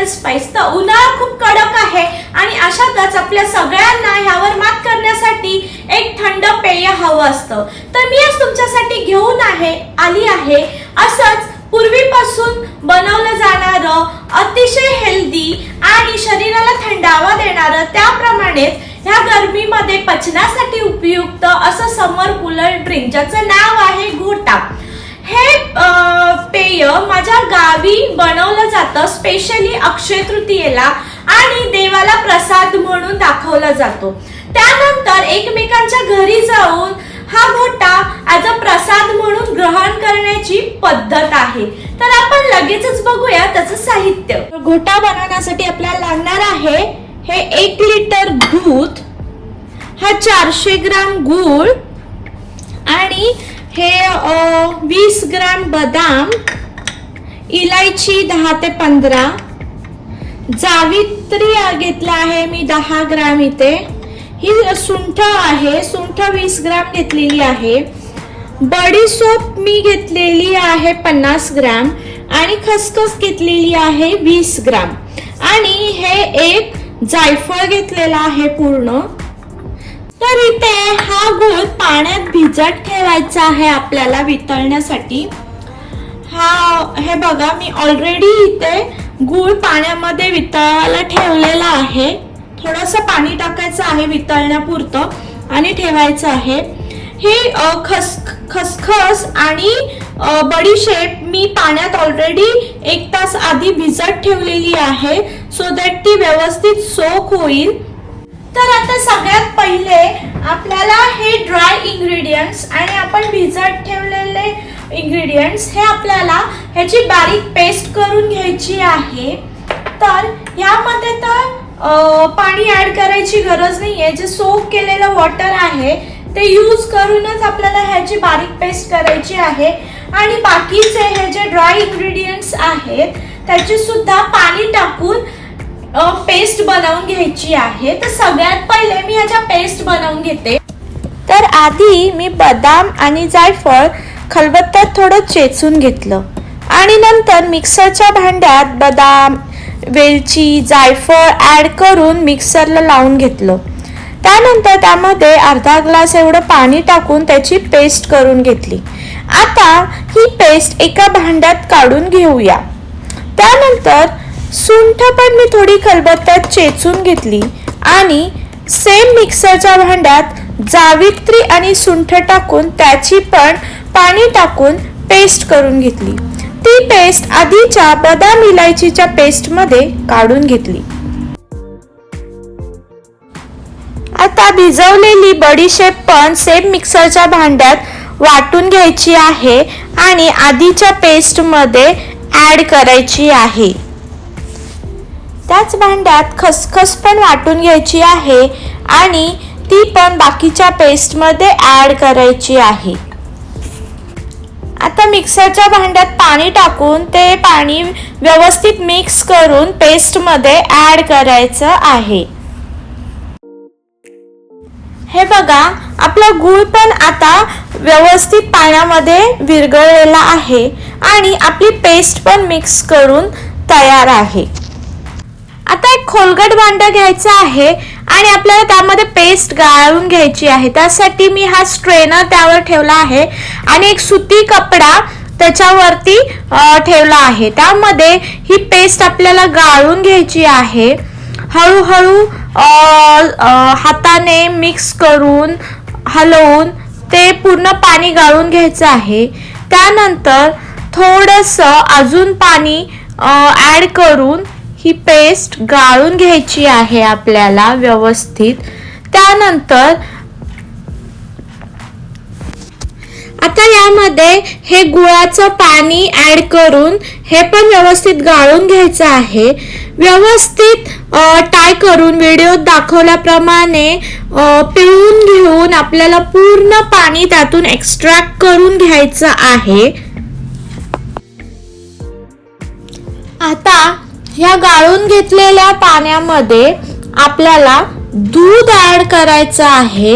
Natural spice तर उन्हाळा खूप कडक आहे आणि अशातच आपल्या सगळ्यांना ह्यावर मात करण्यासाठी एक थंड पेय हवं असतं. तर मी आज तुमच्यासाठी घेऊन आहे आली आहे असंच पूर्वीपासून बनवलं जाणारं अतिशय हेल्दी आणि शरीराला थंडावा देणारं त्याप्रमाणेच ह्या गरमीमध्ये पचनासाठी उपयुक्त असं समर कूलर ड्रिंक ज्याचं नाव आहे घोटा. हे पेय माझ्या गावी बनवलं जातं स्पेशली अक्षय तृतीयेला आणि देवाला प्रसाद म्हणून दाखवला जातो. त्यानंतर एकमेकांच्या घरी जाऊन हा मोठा ॲज अ प्रसाद म्हणून ग्रहण करण्याची पद्धत आहे. तर आपण लगेचच बघूया त्याचं साहित्य. घोटा बनवण्यासाठी आपल्याला लागणार आहे हे एक लिटर दूध हा चारशे ग्राम गूळ आणि हे वीस ग्राम बदाम इलायची दहा ते पंधरा. जावित्री घेतला आहे मी दहा ग्राम इथे. ही सुंठ आहे सुंठ वीस ग्राम घेतलेली आहे. बडीसोप मी घेतलेली आहे पन्नास ग्राम आणि खसखस घेतलेली आहे वीस ग्राम. आणि हे एक जायफळ घेतलेलं आहे पूर्ण. तर इथे हा गुळ पाण्यात भिजत ठेवायचा आहे आपल्याला वितळण्यासाठी. हा हे बघा मी ऑलरेडी इथे गूळ पाण्यामध्ये वितळायला ठेवलेला आहे. थोडंसं पाणी टाकायचं आहे वितळण्यापुरतं आणि ठेवायचं आहे. हे खस खसखस आणि बडीशेप मी पाण्यात ऑलरेडी एक तास आधी भिजत ठेवलेली आहे सो दॅट ती व्यवस्थित सोक होईल. तर आता सगळ्यात पहिले आपल्याला हे ड्राय इंग्रेडियंट्स आणि आपण भिजत ठेव इंग्रेडियंट्स हे आपल्याला ह्याची बारीक पेस्ट करून घ्यायची आहे. तर ह्यामध्ये तर पाणी ऍड करायची गरज नाहीये. जे सोप केलेलं वॉटर आहे ते यूज करूनच आपल्याला ह्याची बारीक पेस्ट करायची आहे. आणि बाकीचे हे जे ड्राय इन्ग्रेडियंट्स आहेत त्याची सुद्धा पाणी टाकून पेस्ट बनवून घ्यायची आहे. तर सगळ्यात पहिले मी ह्याच्या पेस्ट बनवून घेते. तर आधी मी बदाम आणि जायफळ खलबत्त्यात थोडं चेचून घेतलं. आणि नंतर मिक्सरच्या भांड्यात बदाम वेलची जायफळ ॲड करून मिक्सरला लावून घेतलं. त्यानंतर त्यामध्ये अर्धा ग्लास एवढं पाणी टाकून त्याची पेस्ट करून घेतली. आता ही पेस्ट एका भांड्यात काढून घेऊया. त्यानंतर सुंठ पण मी थोडी खलबत्त्यात चेचून घेतली आणि सेम मिक्सरच्या भांड्यात जावित्री आणि सुंठ टाकून त्याची पण पाणी टाकून पेस्ट करून घेतली. ती पेस्ट आधीच्या बदाम इलायचीच्या पेस्टमध्ये काढून घेतली. आता भिजवलेली बडीशेप पण सेम मिक्सरच्या भांड्यात वाटून घ्यायची आहे आणि आधीच्या पेस्टमध्ये ॲड करायची आहे. त्याच भांड्यात खसखस पण वाटून घ्यायची आहे आणि ती पण बाकीच्या पेस्टमध्ये ॲड करायची आहे. आता मिक्सरच्या भांड्यात पाणी टाकून ते पाणी व्यवस्थित मिक्स करून पेस्टमध्ये ॲड करायचं आहे. हे बघा आपला गूळ पण आता व्यवस्थित पाण्यामध्ये विरघळलेला आहे आणि आपली पेस्ट पण मिक्स करून तयार आहे. आता एक खोलगट भांड घ्यायचं आहे आणि आपल्याला त्यामध्ये पेस्ट गाळून घ्यायची आहे. त्यासाठी मी हा स्ट्रेनर त्यावर ठेवला आहे. आणि एक सुती कपडा त्याच्यावरती ठेवला आहे. त्यामध्ये ही पेस्ट आपल्याला गाळून घ्यायची आहे. हळूहळू हाताने मिक्स करून हलवून ते पूर्ण पाणी गाळून घ्यायचं आहे. त्यानंतर थोडंसं अजून पाणी ॲड करून ही पेस्ट गाळून घ्यायची आहे आपल्याला व्यवस्थित. त्यानंतर आता यामध्ये हे गुळाचं पाणी ऍड करून हे पण व्यवस्थित गाळून घ्यायचं आहे. व्यवस्थित टाय करून व्हिडिओत दाखवल्याप्रमाणे पिळून घेऊन आपल्याला पूर्ण पाणी त्यातून एक्स्ट्रॅक्ट करून घ्यायचं आहे. ह्या गाळून घेतलेल्या पाण्यामध्ये आपल्याला दूध ऍड करायचं आहे.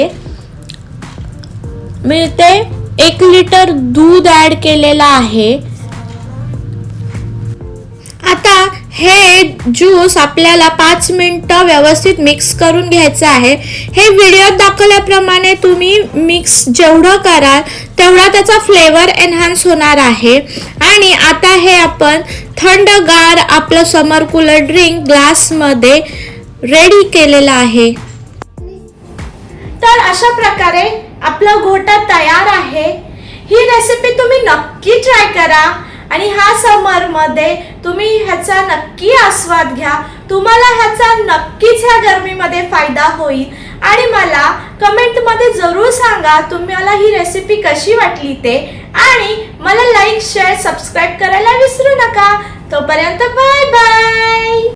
मी ते एक लिटर दूध ऍड केलेलं आहे. आता हे ज्यूस आपल्याला पाच मिनटं व्यवस्थित मिक्स करून घ्यायचं आहे. हे व्हिडिओत दाखवल्याप्रमाणे तुम्ही मिक्स जेवढं कराल तेवढा त्याचा फ्लेवर एन्हान्स होणार आहे. आणि आता हे आपण थंडगार आपलं समर कूलर ड्रिंक ग्लासमध्ये रेडी केलेलं आहे. तर अशा प्रकारे आपलं घोटा तयार आहे. ही रेसिपी तुम्ही नक्की ट्राय करा आणि हा समरमध्ये तुम्ही ह्याचा नक्की आस्वाद घ्या. तुम्हाला ह्याचा नक्कीच ह्या गरमीमध्ये फायदा होईल. आणि मला कमेंटमध्ये जरूर सांगा तुम्हाला ही रेसिपी कशी वाटली ते. आणि मला लाईक शेअर सबस्क्राईब करायला विसरू नका. तोपर्यंत बाय बाय.